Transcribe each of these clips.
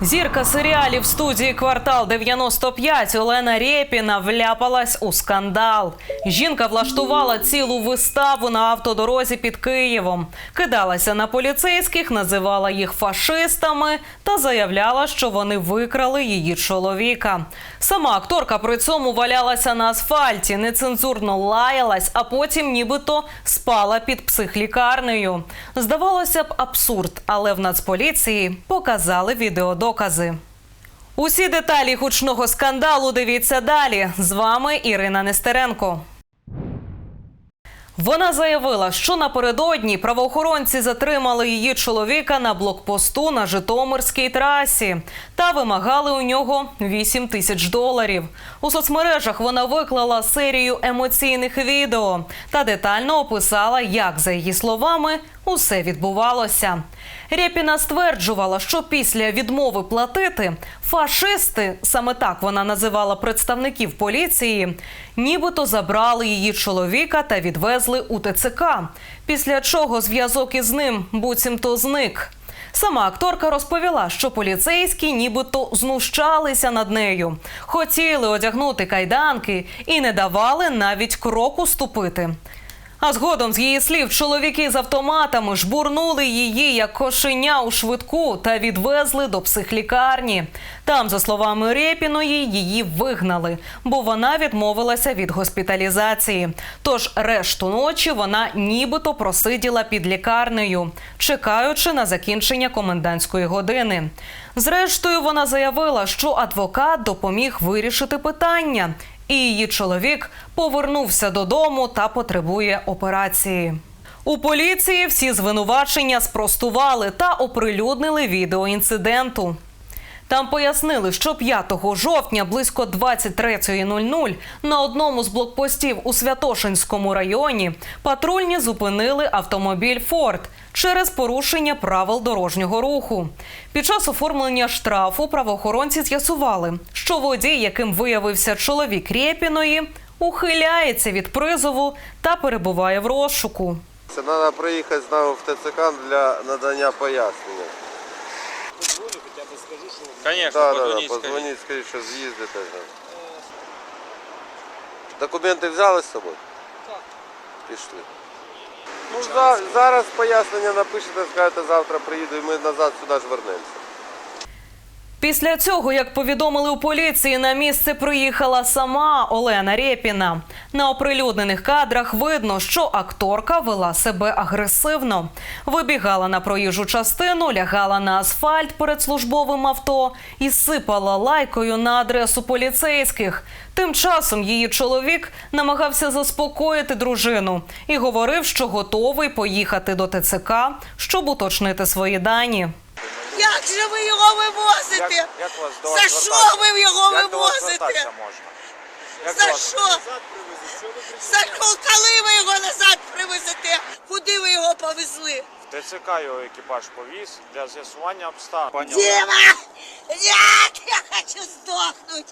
Зірка серіалів студії Квартал 95 Олена Рєпіна вляпалась у скандал. Жінка влаштувала цілу виставу на автодорозі під Києвом, кидалася на поліцейських, називала їх фашистами та заявляла, що вони викрали її чоловіка. Сама акторка при цьому валялася на асфальті, нецензурно лаялась, а потім нібито спала під психлікарнею. Здавалося б, абсурд, але в Нацполіції показали відеодокази. Усі деталі гучного скандалу дивіться далі. З вами Ірина Нестеренко. Вона заявила, що напередодні правоохоронці затримали її чоловіка на блокпосту на Житомирській трасі та вимагали у нього 8 тисяч доларів. У соцмережах вона виклала серію емоційних відео та детально описала, як за її словами усе відбувалося. Рєпіна стверджувала, що після відмови платити фашисти, саме так вона називала представників поліції, нібито забрали її чоловіка та відвезли у ТЦК. Після чого зв'язок із ним буцімто зник. Сама акторка розповіла, що поліцейські нібито знущалися над нею, хотіли одягнути кайданки і не давали навіть кроку ступити. А згодом, з її слів, чоловіки з автоматами жбурнули її як кошеня у швидку та відвезли до психлікарні. Там, за словами Рєпіної, її вигнали, бо вона відмовилася від госпіталізації. Тож решту ночі вона нібито просиділа під лікарнею, чекаючи на закінчення комендантської години. Зрештою, вона заявила, що адвокат допоміг вирішити питання. І її чоловік повернувся додому та потребує операції. У поліції всі звинувачення спростували та оприлюднили відео інциденту. Там пояснили, що 5 жовтня близько 23.00 на одному з блокпостів у Святошинському районі патрульні зупинили автомобіль Форд через порушення правил дорожнього руху. Під час оформлення штрафу правоохоронці з'ясували, що водій, яким виявився чоловік Рєпіної, ухиляється від призову та перебуває в розшуку. Це треба приїхати знову в ТЦК для надання пояснення. Конечно, Так, так, позвонить, скажите. позвоніть, скажіть, що з'їздите. да. Документи взяли з собою? Так. Пішли. Ну, за- зараз пояснення напишете, скажете, завтра приїду і ми назад сюди ж вернемося. Після цього, як повідомили у поліції, на місце приїхала сама Олена Рєпіна. На оприлюднених кадрах видно, що акторка вела себе агресивно. Вибігала на проїжджу частину, лягала на асфальт перед службовим авто і сипала лайкою на адресу поліцейських. Тим часом її чоловік намагався заспокоїти дружину і говорив, що готовий поїхати до ТЦК, щоб уточнити свої дані. Як же ви його вивозите? Як, як вас до За що звертатися? ви його Як до вас вивозите? звертатися можна? Як За до вас- що? За що? Коли ви його назад привезете? Куди ви його повезли? В ТЦК його екіпаж повіз для з'ясування обставин. Пані Як Дима! Нет! Я хочу сдохнуть!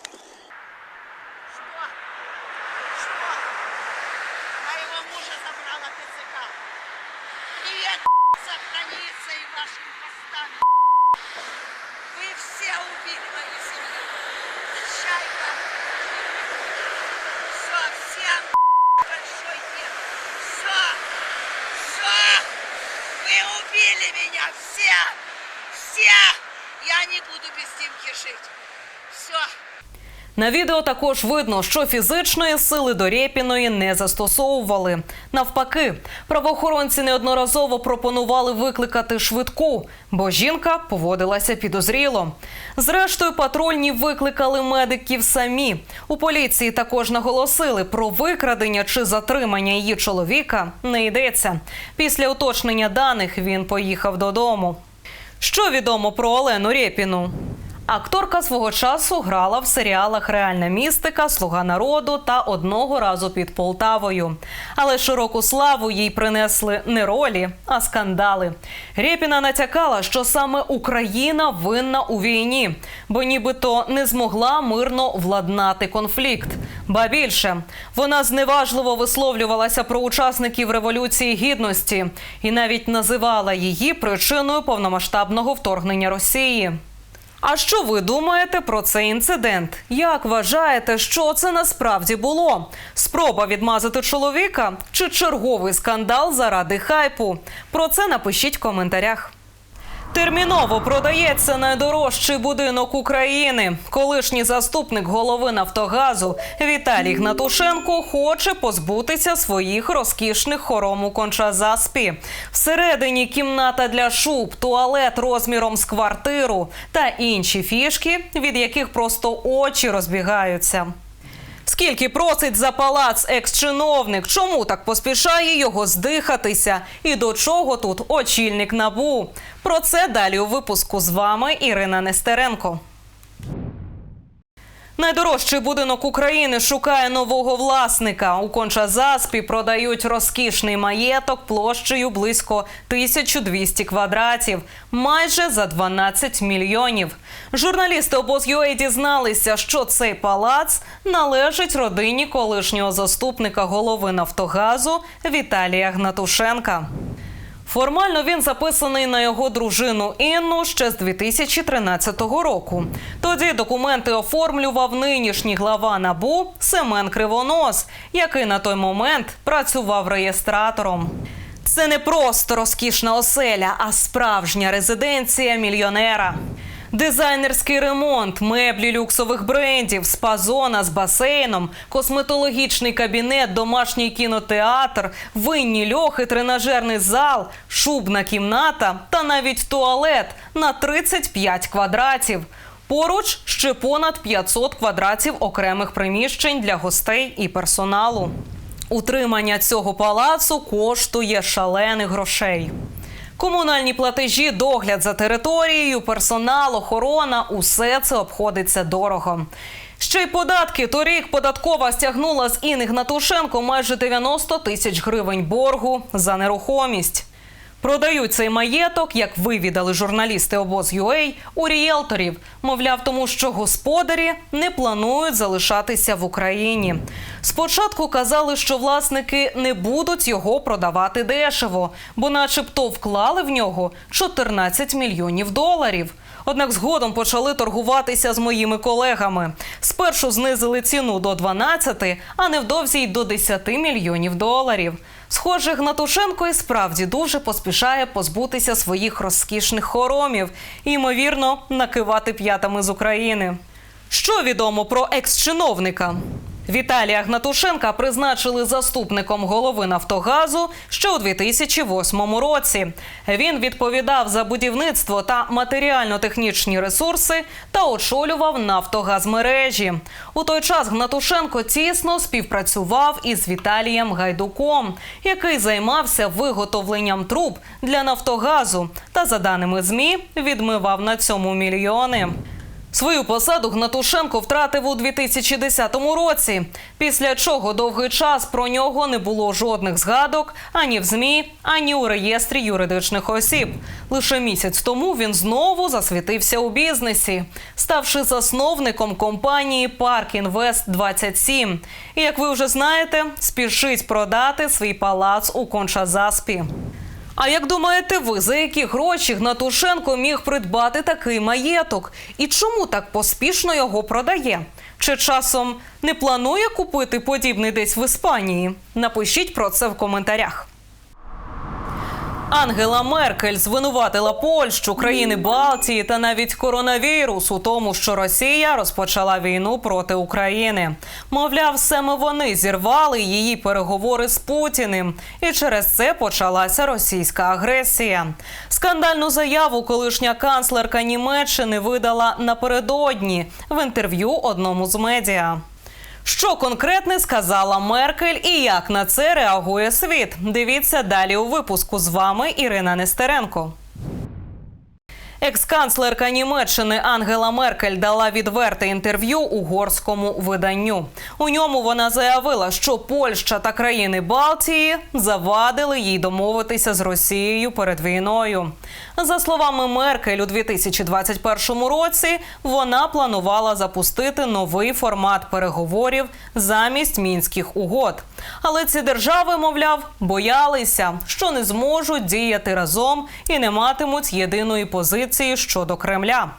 Димки. Все. На відео також видно, що фізичної сили до Рєпіної не застосовували. Навпаки, правоохоронці неодноразово пропонували викликати швидку, бо жінка поводилася підозріло. Зрештою, патрульні викликали медиків самі. У поліції також наголосили про викрадення чи затримання її чоловіка не йдеться. Після уточнення даних він поїхав додому. Що відомо про Олену Рєпіну? Акторка свого часу грала в серіалах Реальна містика, Слуга народу та одного разу під Полтавою. Але широку славу їй принесли не ролі, а скандали. Рєпіна натякала, що саме Україна винна у війні, бо нібито не змогла мирно владнати конфлікт. Ба більше вона зневажливо висловлювалася про учасників революції гідності і навіть називала її причиною повномасштабного вторгнення Росії. А що ви думаєте про цей інцидент? Як вважаєте, що це насправді було? Спроба відмазати чоловіка чи черговий скандал заради хайпу? Про це напишіть в коментарях. Терміново продається найдорожчий будинок України. Колишній заступник голови Нафтогазу Віталій Гнатушенко хоче позбутися своїх розкішних хором у Кончазаспі. Всередині кімната для шуб, туалет розміром з квартиру та інші фішки, від яких просто очі розбігаються. Скільки просить за палац екс-чиновник? Чому так поспішає його здихатися? І до чого тут очільник набу? Про це далі у випуску з вами Ірина Нестеренко. Найдорожчий будинок України шукає нового власника. У Кончазаспі продають розкішний маєток площею близько 1200 квадратів, майже за 12 мільйонів. Журналісти обоз.ua дізналися, що цей палац належить родині колишнього заступника голови Нафтогазу Віталія Гнатушенка. Формально він записаний на його дружину Інну ще з 2013 року. Тоді документи оформлював нинішній глава набу Семен Кривонос, який на той момент працював реєстратором. Це не просто розкішна оселя, а справжня резиденція мільйонера. Дизайнерський ремонт, меблі люксових брендів, спа-зона з басейном, косметологічний кабінет, домашній кінотеатр, винні льохи, тренажерний зал, шубна кімната та навіть туалет на 35 квадратів. Поруч ще понад 500 квадратів окремих приміщень для гостей і персоналу. Утримання цього палацу коштує шалених грошей. Комунальні платежі, догляд за територією, персонал, охорона усе це обходиться дорого. Ще й податки. Торік податкова стягнула з Інни майже 90 тисяч гривень боргу за нерухомість. Продають цей маєток, як вивідали журналісти обоз.ua, у ріелторів. Мовляв, тому що господарі не планують залишатися в Україні. Спочатку казали, що власники не будуть його продавати дешево, бо, начебто, вклали в нього 14 мільйонів доларів. Однак згодом почали торгуватися з моїми колегами. Спершу знизили ціну до 12, а невдовзі й до 10 мільйонів доларів. Схоже, Гнатушенко і справді дуже поспішає позбутися своїх розкішних хоромів і, ймовірно, накивати п'ятами з України. Що відомо про екс-чиновника? Віталія Гнатушенка призначили заступником голови Нафтогазу ще у 2008 році. Він відповідав за будівництво та матеріально-технічні ресурси та очолював Нафтогазмережі. У той час Гнатушенко тісно співпрацював із Віталієм Гайдуком, який займався виготовленням труб для Нафтогазу та, за даними змі, відмивав на цьому мільйони. Свою посаду Гнатушенко втратив у 2010 році, після чого довгий час про нього не було жодних згадок ані в ЗМІ, ані у реєстрі юридичних осіб. Лише місяць тому він знову засвітився у бізнесі, ставши засновником компанії Парк Інвест 27 І як ви вже знаєте, спішить продати свій палац у Кончазаспі. А як думаєте ви, за які гроші Гнатушенко міг придбати такий маєток? І чому так поспішно його продає? Чи часом не планує купити подібний десь в Іспанії? Напишіть про це в коментарях. Ангела Меркель звинуватила Польщу, країни Балтії та навіть коронавірус у тому, що Росія розпочала війну проти України. Мовляв, саме вони зірвали її переговори з Путіним, і через це почалася російська агресія. Скандальну заяву колишня канцлерка Німеччини видала напередодні в інтерв'ю одному з медіа. Що конкретне сказала Меркель і як на це реагує світ? Дивіться далі у випуску з вами Ірина Нестеренко. Екс-канцлерка Німеччини Ангела Меркель дала відверте інтерв'ю угорському виданню. У ньому вона заявила, що Польща та країни Балтії завадили їй домовитися з Росією перед війною. За словами Меркель, у 2021 році вона планувала запустити новий формат переговорів замість мінських угод. Але ці держави, мовляв, боялися, що не зможуть діяти разом і не матимуть єдиної позиції щодо Кремля.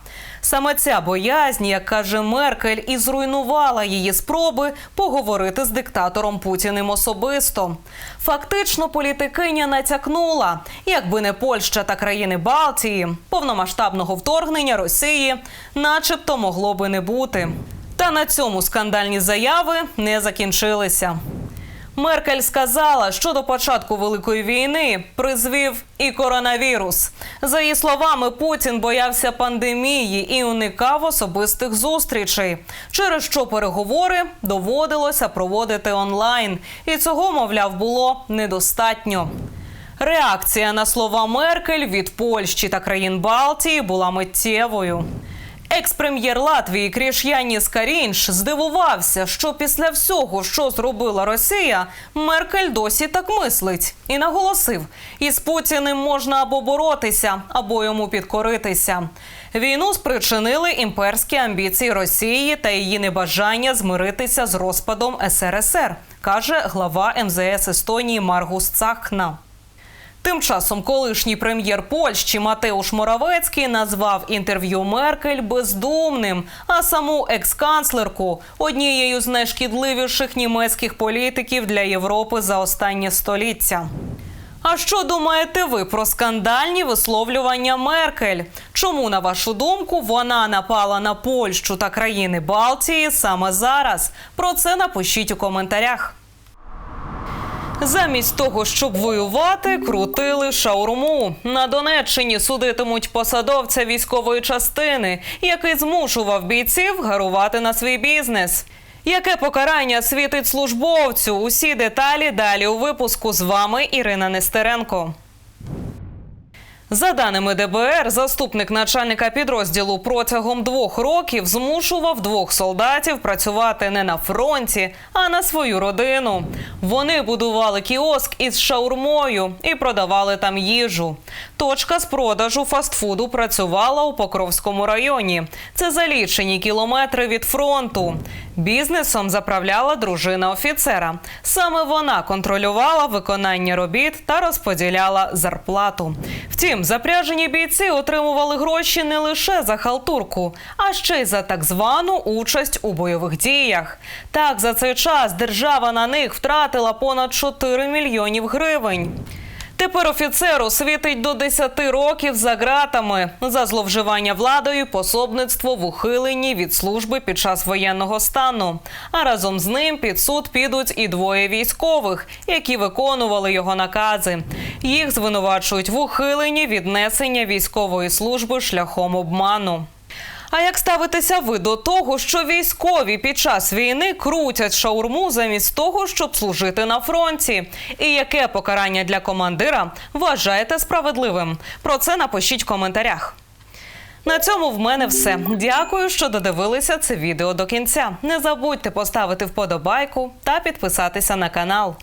Саме ця боязнь, як каже Меркель, і зруйнувала її спроби поговорити з диктатором Путіним особисто. Фактично, політикиня натякнула, якби не Польща та країни Балтії, повномасштабного вторгнення Росії, начебто могло би не бути. Та на цьому скандальні заяви не закінчилися. Меркель сказала, що до початку великої війни призвів і коронавірус. За її словами, Путін боявся пандемії і уникав особистих зустрічей, через що переговори доводилося проводити онлайн, і цього, мовляв, було недостатньо. Реакція на слова Меркель від Польщі та країн Балтії була миттєвою. Екс-прем'єр Латвії Кріш Яніс Карінш здивувався, що після всього, що зробила Росія, Меркель досі так мислить, і наголосив: із Путіним можна або боротися, або йому підкоритися. Війну спричинили імперські амбіції Росії та її небажання змиритися з розпадом СРСР, каже глава МЗС Естонії Маргус Цахна. Тим часом колишній прем'єр Польщі Матеуш Моравецький назвав інтерв'ю Меркель бездумним, а саму екс-канцлерку однією з найшкідливіших німецьких політиків для Європи за останнє століття. А що думаєте ви про скандальні висловлювання Меркель? Чому, на вашу думку, вона напала на Польщу та країни Балтії саме зараз? Про це напишіть у коментарях. Замість того, щоб воювати, крутили шаурму. На Донеччині судитимуть посадовця військової частини, який змушував бійців гарувати на свій бізнес. Яке покарання світить службовцю? Усі деталі далі у випуску з вами Ірина Нестеренко. За даними ДБР, заступник начальника підрозділу протягом двох років змушував двох солдатів працювати не на фронті, а на свою родину. Вони будували кіоск із шаурмою і продавали там їжу. Точка з продажу фастфуду працювала у Покровському районі. Це за лічені кілометри від фронту. Бізнесом заправляла дружина офіцера. Саме вона контролювала виконання робіт та розподіляла зарплату. Втім, запряжені бійці отримували гроші не лише за халтурку, а ще й за так звану участь у бойових діях. Так, за цей час держава на них втратила понад 4 мільйонів гривень. Тепер офіцеру світить до 10 років за ґратами за зловживання владою, пособництво в ухиленні від служби під час воєнного стану. А разом з ним під суд підуть і двоє військових, які виконували його накази. Їх звинувачують в ухиленні від несення військової служби шляхом обману. А як ставитеся ви до того, що військові під час війни крутять шаурму замість того, щоб служити на фронті? І яке покарання для командира вважаєте справедливим? Про це напишіть в коментарях. На цьому в мене все. Дякую, що додивилися це відео до кінця. Не забудьте поставити вподобайку та підписатися на канал.